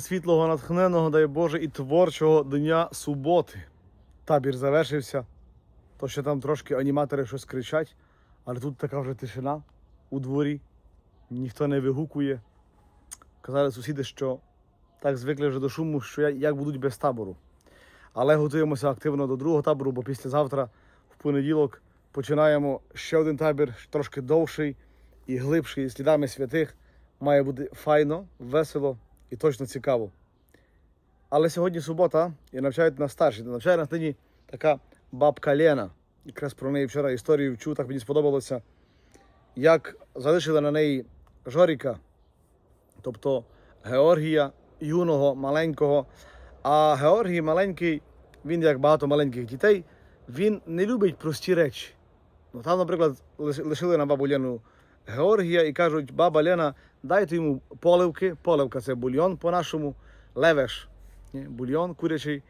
світлого, натхненого, дай Боже, і творчого дня суботи. Табір завершився. То ще там трошки аніматори щось кричать, але тут така вже тишина у дворі, ніхто не вигукує. Казали сусіди, що так звикли вже до шуму, що як будуть без табору. Але готуємося активно до другого табору, бо післязавтра, в понеділок, починаємо ще один табір, трошки довший і глибший, з слідами святих. Має бути файно, весело і точно цікаво. Але сьогодні субота і навчають нас старші. Навчає нас нині така бабка Лена. Якраз про неї вчора історію вчув, так мені сподобалося. Як залишили на неї Жоріка, тобто Георгія юного, маленького. А Георгій маленький, він, як багато маленьких дітей, він не любить прості речі. Ну, там, наприклад, лишили на бабу Лену Георгія і кажуть, баба Лена, дайте йому поливки. Поливка це бульйон по-нашому, левеш, бульйон курячий.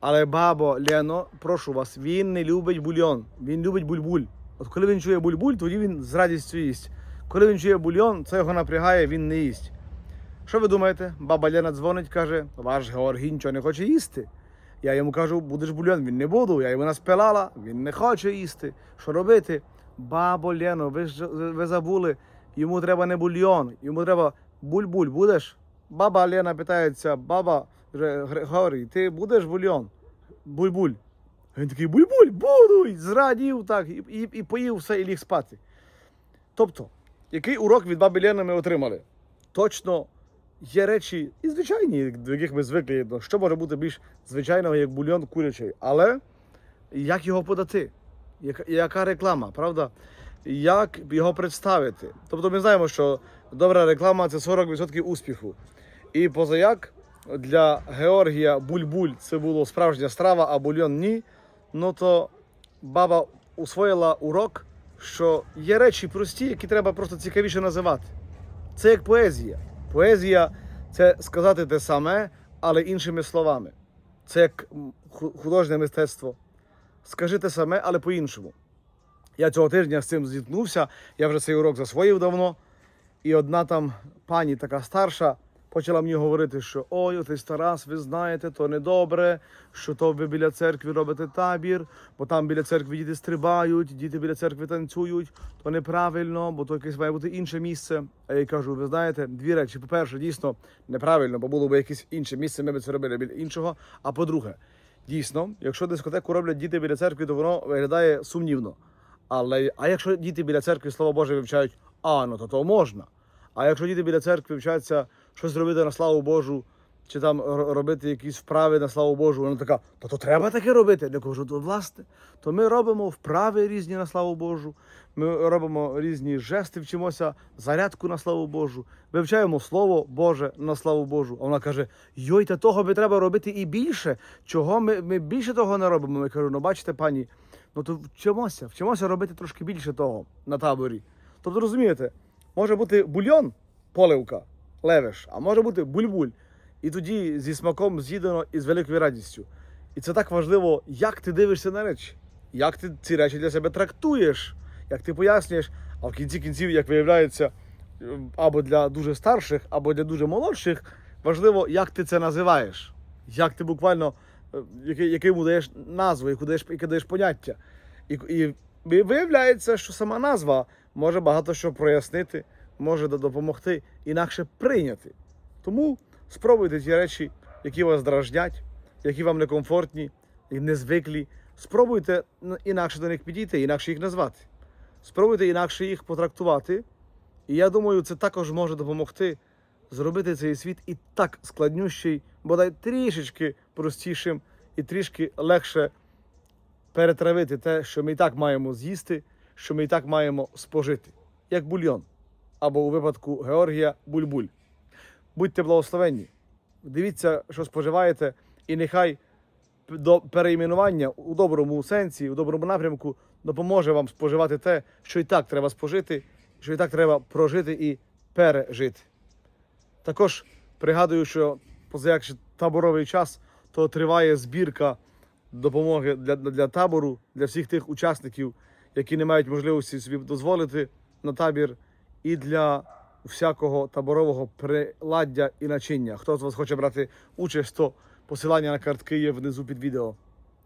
Але бабо Лено, прошу вас, він не любить бульйон, він любить бульбуль. От коли він чує бульбуль, тоді він з радістю їсть. Коли він чує бульйон, це його напрягає, він не їсть. Що ви думаєте? Баба Лена дзвонить, каже, ваш Георгій нічого не хоче їсти. Я йому кажу, будеш бульйон, він не буду. Я йому наспилала, він не хоче їсти. Що робити? Бабо Лено, ви ж ви забули, йому треба не бульйон, йому треба буль-буль, будеш? Баба Лена питається, баба Григорій, ти будеш бульйон? Буль-буль. Він такий буль-буль, буду! І зрадів так, і, і, і поїв все і ліг спати. Тобто, який урок від баби Лени ми отримали? Точно є речі і звичайні, до яких ми звикли. Що може бути більш звичайного, як бульйон курячий? Але як його подати? Яка, реклама, правда? Як його представити? Тобто ми знаємо, що добра реклама це 40% успіху. І позаяк для Георгія буль-буль це було справжня страва, а бульйон ні. Ну то баба усвоїла урок, що є речі прості, які треба просто цікавіше називати. Це як поезія. Поезія це сказати те саме, але іншими словами. Це як художнє мистецтво. Скажи те саме, але по-іншому. Я цього тижня з цим зіткнувся, я вже цей урок засвоїв давно. І одна там пані така старша почала мені говорити, що ой, отець Тарас, ви знаєте, то недобре, що то ви біля церкви робите табір, бо там біля церкви діти стрибають, діти біля церкви танцюють, то неправильно, бо то якесь має бути інше місце. А я кажу, ви знаєте, дві речі. По-перше, дійсно неправильно, бо було б якесь інше місце, ми б це робили біля іншого. А по-друге, дійсно, якщо дискотеку роблять діти біля церкви, то воно виглядає сумнівно. Але а якщо діти біля церкви Слово Боже вивчають, а ну то то можна. А якщо діти біля церкви вчаться щось робити на славу Божу, чи там робити якісь вправи на славу Божу, вона така, то то треба таке робити. Я кажу, то власне, то ми робимо вправи різні на славу Божу, ми робимо різні жести, вчимося, зарядку на славу Божу, вивчаємо Слово Боже на славу Божу. А вона каже: Йой, та того би треба робити і більше. Чого ми, ми більше того не робимо? Я кажу, ну бачите, пані, ну то вчимося, вчимося робити трошки більше того на таборі. Тобто, розумієте, може бути бульйон, поливка, левеш, а може бути бульбуль. І тоді зі смаком з'їдено і з великою радістю. І це так важливо, як ти дивишся на речі, як ти ці речі для себе трактуєш, як ти пояснюєш, а в кінці кінців, як виявляється, або для дуже старших, або для дуже молодших, важливо, як ти це називаєш, як ти буквально е, йому даєш назву, яку даєш, яке даєш поняття. І, і виявляється, що сама назва може багато що прояснити, може допомогти інакше прийняти. Тому спробуйте ті речі, які вас дражнять, які вам некомфортні і незвиклі. Спробуйте інакше до них підійти, інакше їх назвати. Спробуйте інакше їх потрактувати. І я думаю, це також може допомогти зробити цей світ і так складнющий, бодай трішечки простішим і трішки легше перетравити те, що ми і так маємо з'їсти, що ми і так маємо спожити, як бульйон. Або у випадку Георгія бульбуль. Будьте благословенні. Дивіться, що споживаєте, і нехай до переіменування у доброму сенсі, у доброму напрямку допоможе вам споживати те, що і так треба спожити, що і так треба прожити і пережити. Також пригадую, що ще таборовий час, то триває збірка допомоги для, для табору, для всіх тих учасників, які не мають можливості собі дозволити на табір, і для всякого таборового приладдя і начиння. Хто з вас хоче брати участь, то посилання на картки є внизу під відео.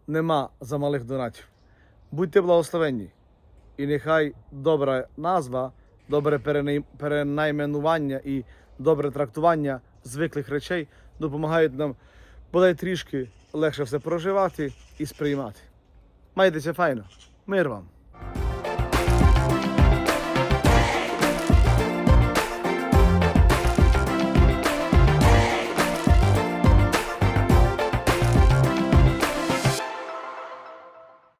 Нема замалих донатів. Будьте благословенні. І нехай добра назва, добре перенайменування і добре трактування звиклих речей допомагають нам бодай трішки легше все проживати і сприймати. Майтеся файно. Мир вам!